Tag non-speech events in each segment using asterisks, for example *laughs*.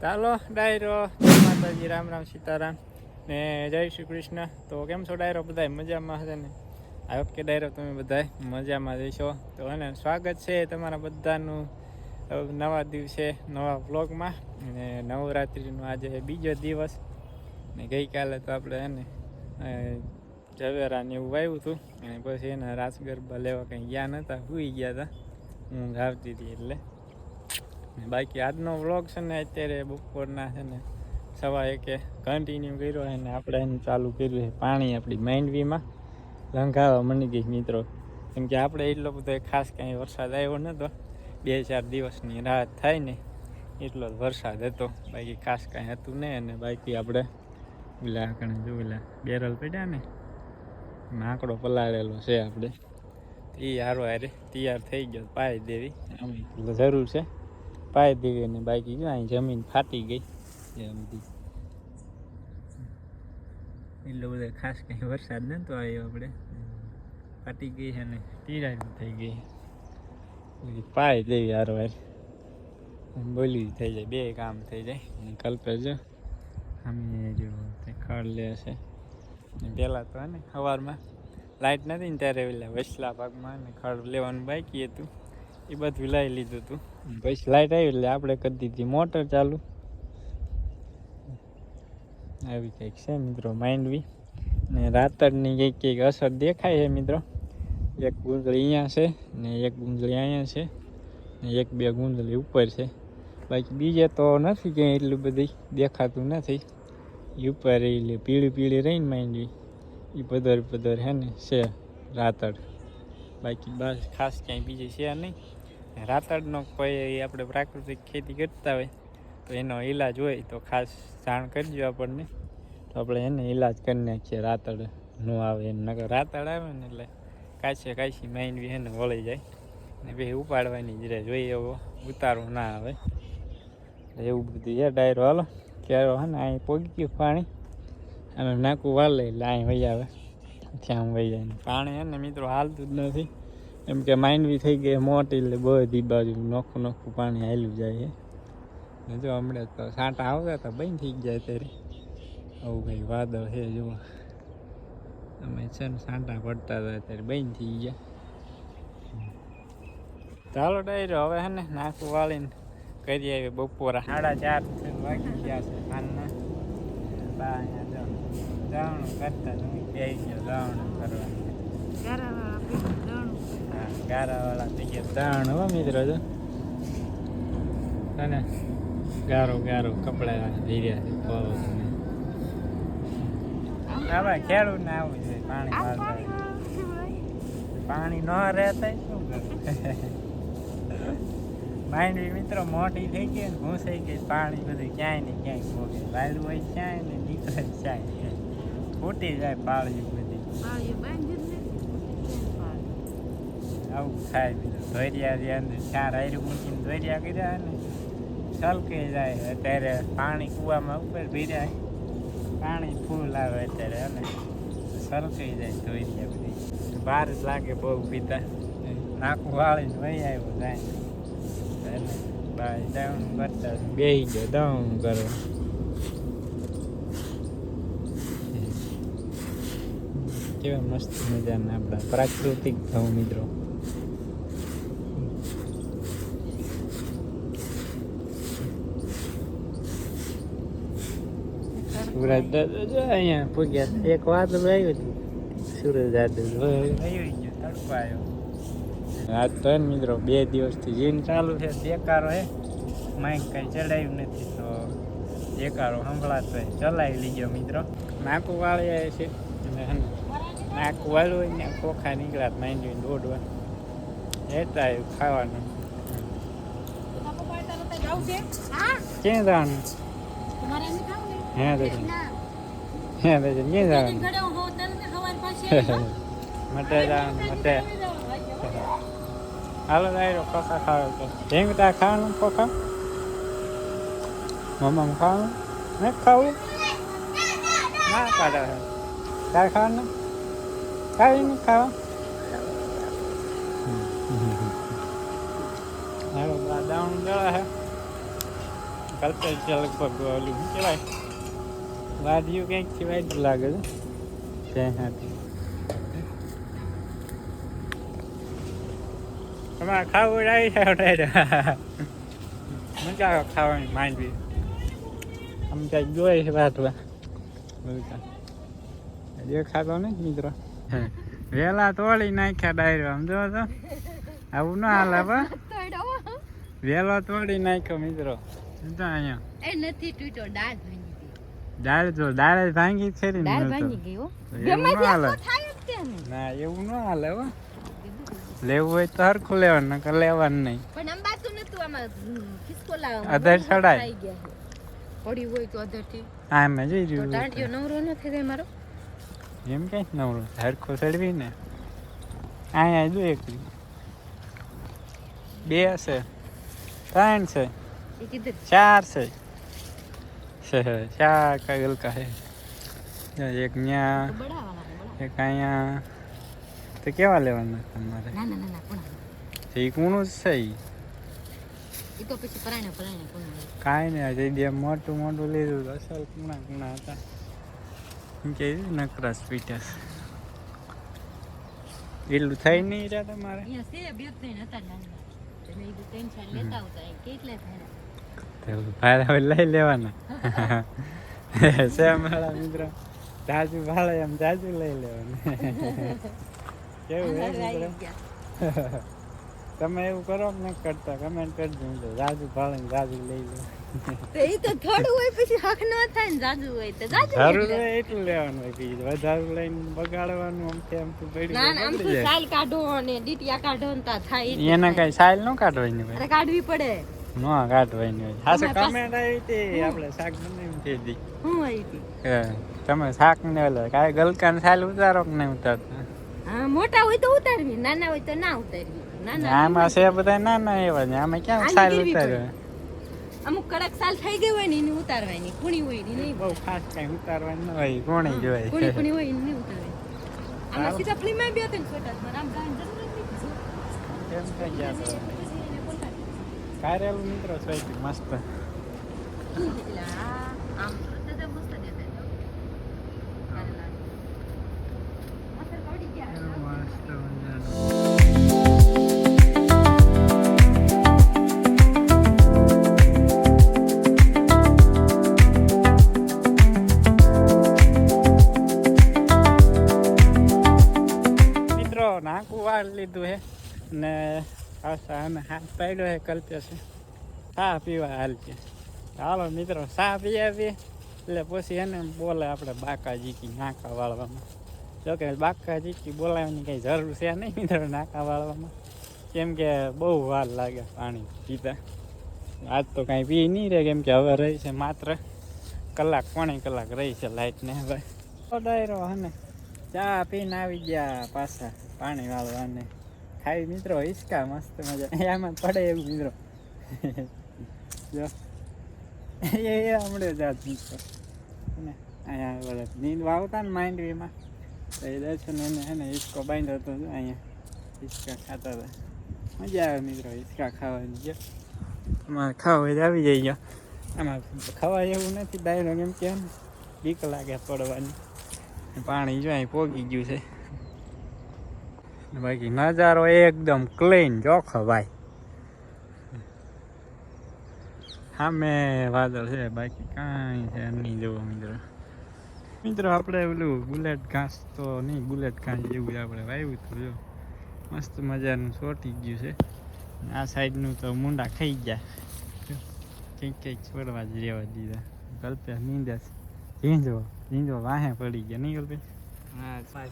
ચાલો ડાયરો. માતાજી રામ રામ સીતારામ. ને જય શ્રી કૃષ્ણ. તો કેમ છો ડાયરો? બધા મજામાં હશે ને? આ વખતે ડાયરો તમે બધા મજામાં જઈશો તો એને સ્વાગત છે તમારા બધાનું નવા દિવસે નવા વ્લોગમાં. ને નવરાત્રિનો આજે બીજો દિવસ. ને ગઈકાલે તો આપણે એને અ, ઝવેરા ને એવું વાવ્યું હતું. અને પછી એના રાસ ગરબા લેવા કંઈ ગયા નહોતા સુઈ ગયા હતા ઊંઘ આવતી હતી એટલે. બાકી આજનો વ્લોગ છે ને અત્યારે બપોરના છે ને સવા એકે કન્ટિન્યુ કર્યો છે ને આપણે એને ચાલુ કર્યું છે પાણી આપણી માંડવીમાં લંઘાવા મળી ગઈ મિત્રો. કેમ કે આપણે એટલો બધો ખાસ કાંઈ વરસાદ આવ્યો નહોતો બે ચાર દિવસની રાહત થાય ને એટલો જ વરસાદ હતો. બાકી ખાસ કાંઈ હતું નહીં અને બાકી આપણે ઓલા આકણે જો ઓલા બેરલ પડ્યા ને. આંકડો પલાળેલો છે આપણે. એ હારો હારે તૈયાર થઈ ગયો પાય દેવી. આમ જરૂર છે. પાઈ દેવી અને બાકી જો અહીં જમીન ફાટી ગઈ. એમ બધી એટલો બધો ખાસ કંઈ વરસાદ નહોતો આવ્યો આપણે. ફાટી ગઈ છે ને તિરાડ થઈ ગઈ. પાઈ દેવી હારો હારે બોલી થઈ જાય બે કામ થઈ જાય. અને કલ્પે જો અમે જો તે ખડ લે છે. પહેલાં તો ને સવારમાં લાઇટ નથી ને ત્યારે ઓલા વસલા ભાગમાં ને ખડ લેવાનું બાકી હતું. એ બધું લઈ લીધું હતું પછી લાઇટ આવી એટલે આપણે કરી દીધી મોટર ચાલુ. આવી કંઈક છે મિત્રો, માંડવી. ને રાતરની કંઈક કંઈક અસર દેખાય છે મિત્રો. એક ગુંદળી અહીંયા છે ને એક ગુંદળી અહીંયા છે ને એક બે ગુંદળી ઉપર છે. બાકી બીજે તો નથી ક્યાંય એટલું બધી દેખાતું નથી. એ ઉપર એટલે પીળી પીળી રહીને માંડવી. એ પધર પદર હે ને છે રાતડ. બાકી બસ ખાસ ક્યાંય બીજે છે નહીં. રાતડનો કોઈ આપણે પ્રાકૃતિક ખેતી કરતા હોય, તો એનો ઈલાજ હોય તો ખાસ જાણ કરજો આપણને. તો આપણે એને ઈલાજ કરી નાખીએ, રાતડ ન આવે એને નકર રાતડ આવે ને એટલે કાચે કાચી માંડવી એને વળી જાય. ને બે ઉપાડવાની જ રહે, જોઈએ એવો ઉતારો ના આવે. એવું બધું છે ડાયરો. હાલો, ક્યારો હા ને, અહીં પોગી ગયું પાણી. અને નાકું વાલે એટલે અહીં વહી આવે. ત્યાં વહી જાય. પાણી હે ને મિત્રો હાલતું જ નથી. એમ કે માંડવી થઈ ગઈ મોટી એટલે બધી બાજુ નોખું નોખું પાણી હાલ્યું જાય છે ને જો હમણાં તો સાંટા આવતા હતા બંધ થઈ ગયા ત્યારે આવું કંઈ વાદળ છે જુઓ અમે છે ને સાંટા પડતા હતા ત્યારે બંધ થઈ ગયા ચાલો ડાયરો હવે હે ને નાખું વાળીને કરી આવી બપોરા સાડા ચાર થઈને વાગી ગયા છે ખાનના બા અહીંયા જાઉં જાવણું કરતા તમે કહી ગયો જાવણું કરવા હા ગારાવાળા થઈ ગયા હો મિત્રો જો. અને ગારો ગારો કપડા લઈ રહ્યા છે. પગ ને ખેડૂત ને આવું છે પાણી પાણી ન રહેતા શું માંડવી મિત્રો મોટી થઈ ગઈ ને ઘૂંસાઈ ગઈ પાણી બધું ક્યાંય ને ક્યાંય ભોગે. વાયલું હોય ક્યાંય ને નીકળે ક્યાંય. ફૂટી જાય પાળ્યું બધી. આવું થાય બીજું ધોરિયા જે અંદર ચાર આયરું મૂકીને ધોરિયા કર્યા ને છલકી જાય. અત્યારે પાણી કૂવામાં ઉપર ભીરાય. પાણી ફૂલ આવે અત્યારે અને છલકી જાય ધોરિયા બધી. બહાર જ લાગે બહુ પીતા. નાકું વાળીને વહી આવ્યો જાય. એટલે બાય દાવણું કરતા બે ગયો દાવણું કરો. કેવા મસ્ત મજાના આપણા પ્રાકૃતિક ભાવ મિત્રો. દાદા જો અહીંયા પૂગ્યા. એક વાત આવ્યું હતું. આવ્યો આજ તો મિત્રો બે દિવસથી જીન ચાલુ છે દેકારો હે. માઇક કઈ ચડાવ્યું નથી તો દેકારો સંભળાતો ચલાવી લીજો મિત્રો. નાકું વાળી આવે છે. નાકું વાળું હોય ને ખોખા નીકળ્યા માંડવીને દોડવા. લેતા આવ્યું ખાવાનું. ક્યાં જવાનું? હે તો ક્યાં જવાનું. મટે જવાનું મટે હાલો ડાયરો ખોખા ખાવ તો. ઢેંગ તા ખાવાનું ખોખા? મમ્મા ખાવાનું? ને ખાવું? ના કાઢે તારે ખાવાનું કાઢી નહીં ખાવા? હાલો દાવણું દળા હે. કલ્પેશ છે લગભગ ઓલું કહેવાય? વાડિયું કંઈક સિવાય જ લાગે છે. ત્યાં હાથી. તમારે ખાવું ઉડાવી છે મજા આવે ખાવાની માંડવી? આમ ક્યાંક જોઈ છે જે દેખાતો ને મિત્રો. વેલા તોડી નાખ્યા ડાયરો આમ જો તો આવું ના હાલે બા વેલો તોડી નાખ્યો મિત્રો. અહીંયા? એ નથી તૂટ્યો ગઈ દાળ તો દાળ ભાંગી છે ને દાળ. ભાંગી ગઈ હો. તો થાય જ તે ને એવું ન હાલે હો. લેવું હોય તો હરખું લેવાનું નકર લેવાનું નહીં. પણ અંબાતું નતું આમાં ખિસકોલા અધર ચડાય. પડી હોય તો અધરથી. હા મેં જોઈ તો રહ્યું ટાંટિયો નવરો ન થઈ જાય મારો. એમ કઈ નવરો હરખું ચડવી ને. અહીંયા જો એક બે છે. ત્રણ છે. ચાર છે. એક ન્યા એક અહીંયા. તો કેવા લેવાના તમારે? ના ના ના ના પણ એ કુણું જ છે એ તો પછી પરાણે પરાણે કોણ કાંઈ નહીં આજે મોટું મોટું લીધું તો અસલ કુણા કુણા હતા. કે નકરા પીટાસ એટલું થઈ નહીં રહ્યા તમારે? બે ત્રણ હતા નાના. તો ત્રણ ચાર લેતા આવતા કેટલા થાય? તો ભાડે હવે લઈ લેવાના. *laughs* છે મારા મિત્રો? જાજુ ભાડે એમ જાજુ લઈ લેવાનું. *laughs* કેવું હે મિત્રો? *laughs* તમે એવું કરો કે ન કરતા કમેન્ટ કરજો મિત્રો. જાજુ ભાડે ને જાજુ લઈ લો. તો એ તો થોડું હોય પછી હક ન થાય ને જાજુ હોય તો જાજુ જરૂર હોય એટલું લેવાનું હોય બીજું વધારે લઈને બગાડવાનું આમ તેમ તો પડી ના આમ તો સાઈલ કાઢો અને ડીટીયા કાઢો ને તા થાય એના કઈ સાઈલ ન કાઢવાની અરે કાઢવી પડે. ન કાઢવાની હોય. હાસે કમેન્ટ આવી હતી આપણે શાક બનાવીને તે દી. હું આવી હતી? તમે શાક ને ઓલે ગલકા ને સાલ ઉતારો કે નહીં ઉતારતા? હા મોટા હોય તો ઉતારવી નાના હોય તો ના ઉતારવી. નાના આમાં છે બધા નાના એવા છે આમાં ક્યાં ઉતારે? અમુક કડક સાલ થઈ ગઈ હોય ને એને ઉતારવાની. કુણી હોય ને નહીં બહુ ખાસ કઈ ઉતારવાનું ન હોય કોણે કુણી કુણી હોય ને નહીં ઉતારવાની. આમાં સીધા ફ્લીમાં બે ત્રણ છોટા છે આમ ગાવાની નથી. કેમ થઈ ગયા તો પછી એને બોલાવી. કારેલું મિત્રો છે મસ્ત આમ પાડ્યો એ કલ્પ્યો છે ચા પીવા હાલ છે. હાલો મિત્રો, ચા પી પીએ એટલે પછી એને બોલે આપણે બાકા જીકી નાકા વાળવામાં. જોકે બાકા જીકી બોલાવવાની કંઈ જરૂર છે નહીં મિત્રો નાકા વાળવામાં. કેમ કે બહુ વાર લાગે પાણી પીતા. આજ તો કાંઈ પી નહીં રહે, કેમ કે હવે રહી છે માત્ર કલાક, પોણી કલાક રહી છે લાઈટને હવે. તો ડાયરો હને ચા પીને આવી ગયા પાછા પાણી વાળવાને. ખાઈ મિત્રો, હિસકા મસ્ત મજા. આમાં પડે એવું મિત્રો. જો. એ હમણાં જાત મિત્રો. ને અહીંયા ઓલા નીંદ વાવતા ને માઇન્ડ તો એ દર્શન એને હે ને હિસકો બાંધ્યો હતો અહીંયા. હિસકા ખાતા હતા. મજા આવે મિત્રો હિસકા ખાવાની, જો. અમારે ખાવા જ આવી જાય આમાં ખાવા એવું નથી ડાયરો કેમ એમ બીક લાગે પડવાની. પાણી જો અહીં પોગી ગયું છે. બાકી નજારો એકદમ ક્લીન ચોખ્ખો ભાઈ. સામે વાદળ છે, બાકી કાંઈ છે નહીં જોવો મિત્રો. મિત્રો, આપણે પેલું બુલેટ ઘાસ તો નહીં, બુલેટ ઘાસ જેવું આપણે વાવ્યું હતું, જો. મસ્ત મજાનું ચોટી ગયું છે. આ સાઈડનું તો મુંડા ખાઈ ગયા. કંઈક કંઈક છોડવા જ રહેવા દીધા. ગલ્પે નીંદે છે ઝીંઝો ઝીંઝો વાહે પડી ગયા, નહીં ગલ્પે? હા પા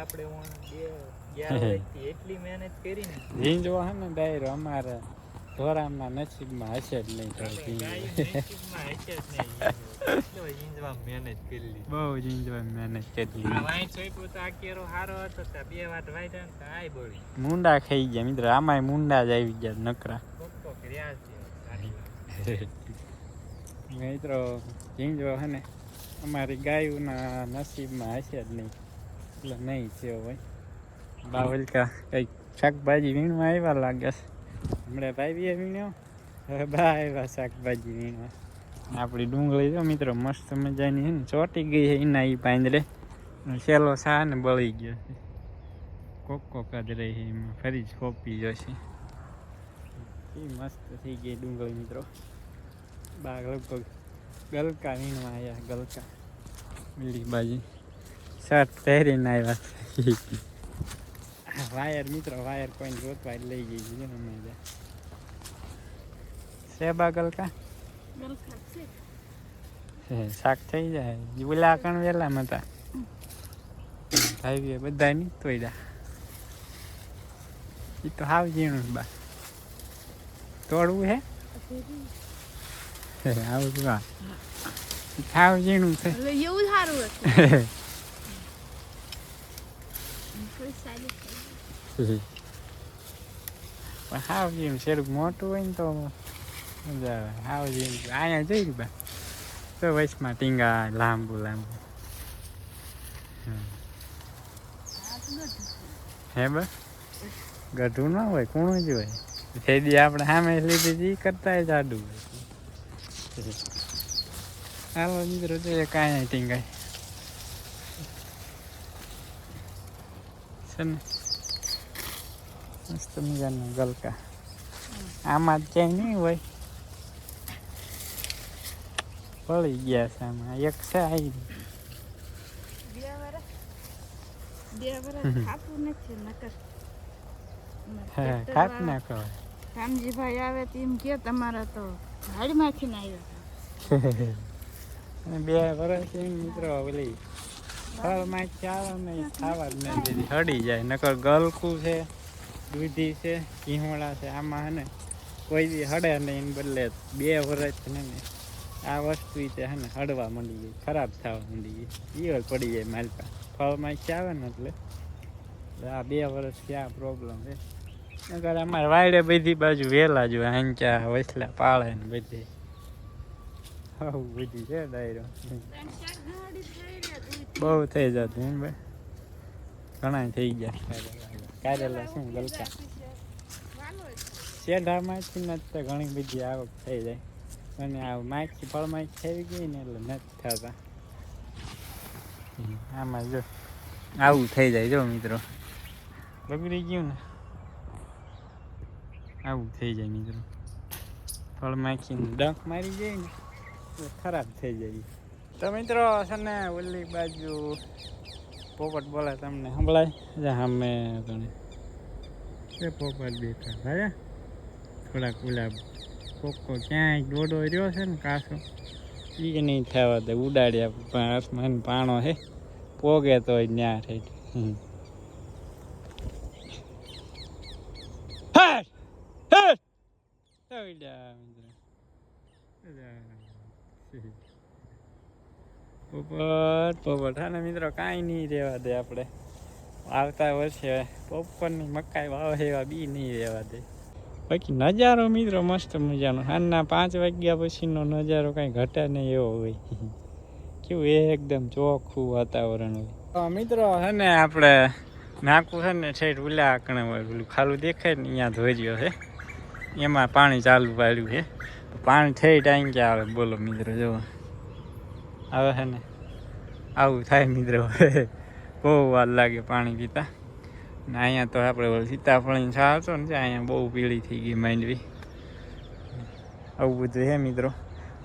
આપણે બે *laughs* એટલી મહેનત કરી ને ઝીંઝો હે ને ડાયરો અમારે ધોરામના નસીબમાં હશે જ નહીં બહુ ઝીંઝો મહેનત કરી મુંડા ખાઈ ગયા મિત્ર આમાંય મુંડા જ આવી ગયા નકરા. *laughs* મિત્રો જીંજવો હે ને અમારી ગાયોના નસીબમાં હશે જ નહીં. એટલે નહીં થયો હોય. બાવલકા કંઈક શાકભાજી વીણવા આવ્યા લાગે છે? હમણાં ભાઈ બી વીણ્યો. હવે બા આવ્યા શાકભાજી વીણવા. આપણી ડુંગળી જો મિત્રો મસ્ત મજાની છે ને, ચોટી ગઈ છે એના એ પાંદરે સેલો સા ને બળી ગયો છે. કોક કોક જ રહી છે એમાં, ફરી જ ખોપી જશે. એ મસ્ત થઈ ગઈ ડુંગળી મિત્રો. બા લગભગ ગલકા વીણવા આવ્યા ગલકા. બીડી બાજી શર્ટ પહેરીને આવ્યા વાયર મિત્રો વાયર કોઈ ગોતવા લઈ ગઈ છે ને મજા સેબા ગલકા શાક થઈ જાય. ઓલા કણ વેલામાં હતા. ભાઈ બધા નહીં તોડ્યા. એ તો હાવ ઝીણું બા. તોડવું હે? આવું જ હાવ જીણું છે. એવું સારું હતું. *laughs* પણ હાવ ઝીણું શેરું મોટું હોય ને તો મજા આવે. હાવ જેમ અહીંયા જઈ બા. તો વચમાં ટીંગા લાંબુ લાંબુ. હે બા? ગઢું ના હોય, કૂણું જ હોય. ફેદી આપણે સામે લીધી એ કરતા જ આડું હોય. હાલો મિત્રો, જોઈએ કાંઈ ટીંગાય. છે ને? મસ્ત મજાના ગલકા. આમાં જ ક્યાંય નહીં હોય. પડી ગયા છે આમાં. એક છે આવી ના ખાતું કાપ નાખો રામજીભાઈ આવે તો એમ કે તમારા તો હાડમાંથી ના આવ્યા બે વર્ષ એમ મિત્રો ઓલી ફળમાં આવે ને ખાવા જ નહીં દીધી. હડી જાય. નકર ગલકું છે. દૂધી છે ઘીહોળા છે, આમાં હે કોઈ બી હડે નહીં બદલે બે વર્ષ ને આ વસ્તુ છે હે ને હડવા માંડી ગઈ, ખરાબ થવા માંડી ગઈ. ઈ પડી જાય માલપા ફળમાં આવે ને એટલે. આ બે વર્ષ ક્યાં પ્રોબ્લેમ છે? અગર અમારે વાયડે બધી બાજુ વેલા જ હાંચા, વસલા, પાળે ને બધી. આવું બધી છે ડાયરો. બહુ થઈ જતું ભાઈ. ઘણા થઈ ગયા. કારેલા શું ગલકા. શેઢામાંથી તો ઘણી બધી આવક થઈ જાય. અને આ માખી ફળમાખી થઈ ગઈ ને એટલે નથી થતા આમાં જો આવું થઈ જાય જો મિત્રો. બગડી ગયું ને. આવું થઈ જાય મિત્રો. ફળમાખીને ડંખ મારી જાય ને ખરાબ થઈ જાય. તો મિત્રો, છે ને ઓલી બાજુ પોપટ બોલે તમને સંભળાય? અમે તને એ પોપટ બેઠા ભાઈ થોડાક ગુલાબ કોકો ક્યાંય દોડો રહ્યો છે ને કાસો. એ નહીં થવા દે ઉડાડ્યા પણ આસમાન પાણો છે પોગે તો ન્યા થઈ હમ. હાશ! હાશ! તો ઉડ્યા મિત્રો. ઉડ્યા. પોપટ પોપટ હા ને મિત્રો કાંઈ નહીં રહેવા દે આપણે. આવતા વર્ષે પોપકોર્નની મકાઈ વાવે એવા બી નહીં રહેવા દે. બાકી નજારો મિત્રો મસ્ત મજાનો. સાંજના પાંચ વાગ્યા પછીનો નજારો કાંઈ ઘટે નહીં એવો હોય. કેવું એકદમ ચોખ્ખું વાતાવરણ હોય. મિત્રો છે ને આપણે નાકું છે ને છે ઉલા આકણે હોય. પેલું ખાલું દેખાય ને અહીંયા ધોર્યો છે એમાં પાણી ચાલુ પાડ્યું છે પાણી થઈ ટાઈમ ક્યાં આવે. બોલો મિત્રો જો આવે છે ને, આવું થાય મિત્રો બહુ વાર લાગે પાણી પીતા. ને અહીંયા તો આપણે સીતાફળી સીતાફળીની છા ને, અહીંયા બહુ પીળી થઈ ગઈ માંડવી આવું બધું છે મિત્રો.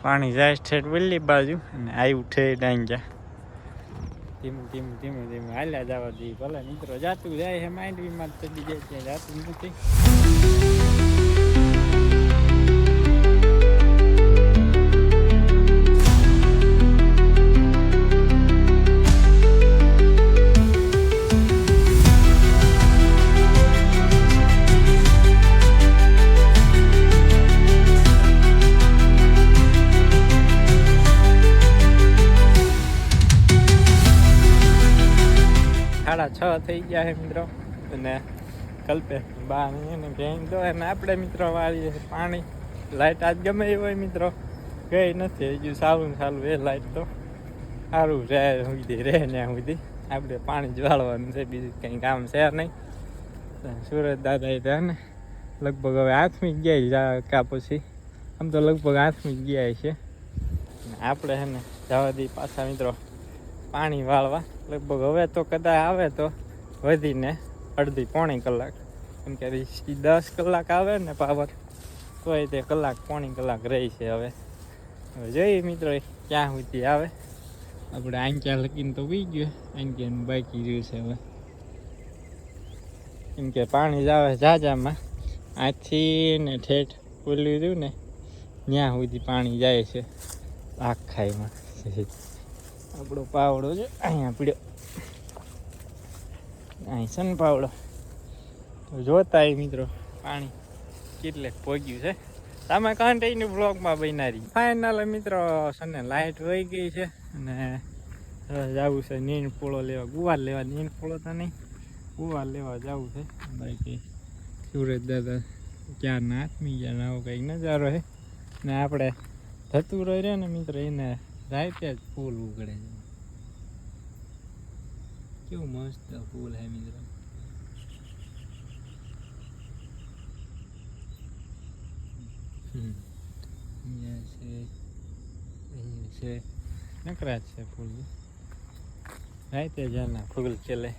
પાણી જાય ઠેઠ બોલી બાજુ અને આવ્યું ઠેઠ ડાંગ્યા. ધીમું ધીમું ધીમું ધીમું. હાલ્યા જવા દઈએ ભલે મિત્રો, જાતું જાય છે માંડવીમાં તો બીજે ક્યાંય જાતું નથી. થઈ ગયા છે મિત્રો. અને કલ્પે બા એને ભેંગ દો અને આપણે મિત્રો વાળીએ પાણી. લાઇટ આજ ગમે એ હોય મિત્રો. ગઈ નથી, હજુ સારું ને સારું એ લાઈટ તો. સારું રહે સુધી રહે ને સુધી આપણે પાણી જ વાળવાનું છે, બીજું કંઈ કામ છે નહીં. સુરત દાદા એ ત્યાં ને. લગભગ હવે આઠમી ગયા કા પછી. આમ તો લગભગ આઠમી ગયા છે. ને આપણે છે ને જવા દઈએ પાછા મિત્રો પાણી વાળવા. લગભગ હવે તો કદાચ આવે તો વધીને અડધી પોણી કલાક. કેમ કે દસ કલાક આવે ને પાવર, તોય તે કલાક, પોણી કલાક રહી છે હવે. હવે જોઈએ મિત્રો ક્યાં સુધી આવે. આપણે આંક્યા લગીને તો વી ગયું આંક્યાનું બાકી રહ્યું છે હવે. કેમ કે પાણી જ આવે જાજામાં આથી ને ઠેઠ ખુલ્યું રહ્યું ને ત્યાં સુધી પાણી જાય છે. આખાઈમાં આપણો પાવડો છે, અહીંયા પીડ્યો. અહીં છે ને પાવડો. તો જોતા એ મિત્રો, પાણી કેટલે પહોંચ્યું છે. તમે કન્ટિન્યુ બ્લોગમાં બનારી. ફાઇનલ મિત્રો છે ને લાઇટ વહી ગઈ છે અને જવું છે નીણ પોળો લેવા. ગુવાર લેવા. નીણ પોળો તો નહીં, ગુવાર લેવા જવું છે. બાકી સુરત દાદા ક્યાં ના આથમી ગયા આવો કંઈક નજારો છે. ને આપણે થતું રહ્યો ને મિત્ર, એને રાતે જ ફૂલ ઉગડે છે. કેવું મસ્ત ફૂલ હે મિત્ર. અહીંયા છે અહીંયા છે. નકરા છે ફૂલ. રાતે જાના ફૂલ ચલે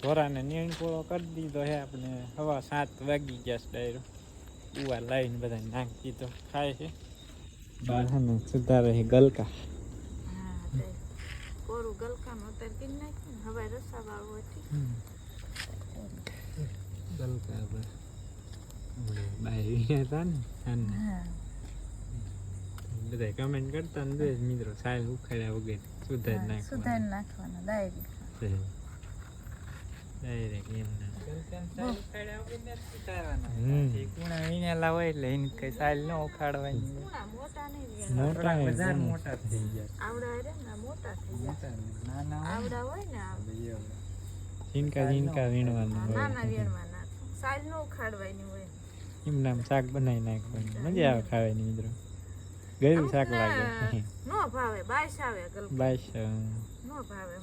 ધોરાને નીણ પૂળો કરી દીધો હે આપણે. હવા સાત વાગી ગયા છે ડાયરો. ઉવા લાવીને બધા નાખી દીધો. ખાય છે. બહાર સુધારે ગલકા. કોરું ગલકાનું અત્યારે પી નાખ્યું હવે રસા વાળું હતી ગલકા પર બાય હતા ને બધા કમેન્ટ કરતા ને મિત્રો સાયલ ઉખાડ્યા વગેરે સુધાર નાખવાના. સુધારી નાખવાના ડાયરી એમને શાક બનાવી નાખવાનું મજા આવે ખાવાની મિત્રો ગયું શાક લાગે નો ભાવે બાઈસ આવે ગલકા નો ભાવે.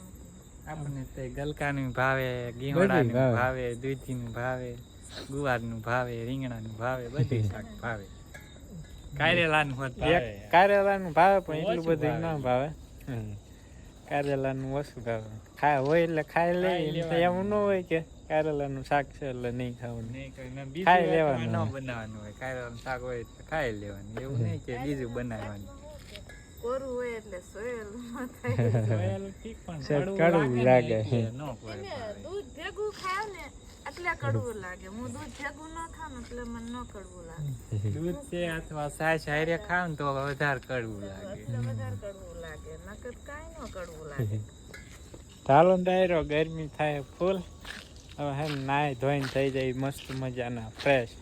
આપણને તે ગલકાનું ભાવે ગીવડાનું ભાવે. દૂધીનું ભાવે ગુવારનું ભાવે રીંગણાનું ભાવે બધું *laughs* શાક ભાવે. કારેલાનું હોત ભાવે. કારેલાનું ભાવે પણ એટલું બધું ન ભાવે. કારેલાનું ઓછું ભાવે. ખાય હોય એટલે ખાઈ લે એમ એવું ન હોય કે કારેલાનું શાક છે એટલે નહીં ખાવાનું. ખાઈ લેવાનું. ન. બનાવવાનું હોય. કારેલાનું શાક હોય તો ખાઈ લેવાનું. એવું નહીં કે બીજું બનાવવાનું. કોરું હોય એટલે સોયેલ ન થાય. *laughs* સેજ કડવું લાગે. ન કોઈ એને ભાવે. દૂધ ભેગું ખાવ ને એટલે કડવું લાગે. હું દૂધ ભેગું ન એટલે મને ન કડવું લાગે. દૂધ છે અથવા છાશ હારે ખાવ ને તો વધારે કડવું લાગે. વધારે કડવું લાગે. નકર કાંઈ ન કડવું લાગે. *laughs* ચાલો ને ડાયરો ગરમી થાય ફૂલ. હવે હે નાય ધોઈને થઈ જાય મસ્ત મજાના ફ્રેશ